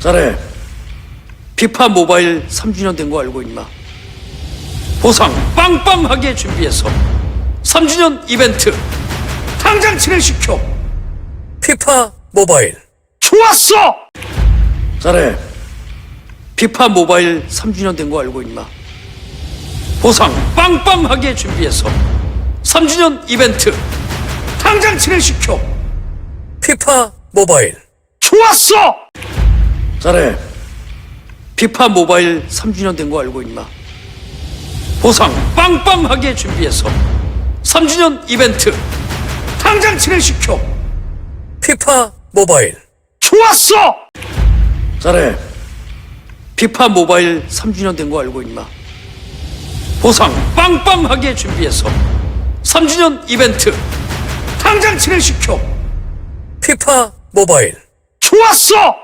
잘해. 피파 모바일 3주년 된 거 알고 있나? 보상 빵빵하게 준비해서 3주년 이벤트 당장 진행시켜. 피파 모바일. 좋았어! 잘해. 피파 모바일 3주년 된 거 알고 있나? 보상 빵빵하게 준비해서 3주년 이벤트 당장 진행시켜. 피파 모바일. 좋았어! 잘해. 피파 모바일 3주년 된 거 알고 있나? 보상 빵빵하게 준비해서 3주년 이벤트 당장 진행시켜. 피파 모바일. 좋았어! 잘해. 피파 모바일 3주년 된 거 알고 있나? 보상 빵빵하게 준비해서 3주년 이벤트 당장 진행시켜. 피파 모바일. 좋았어!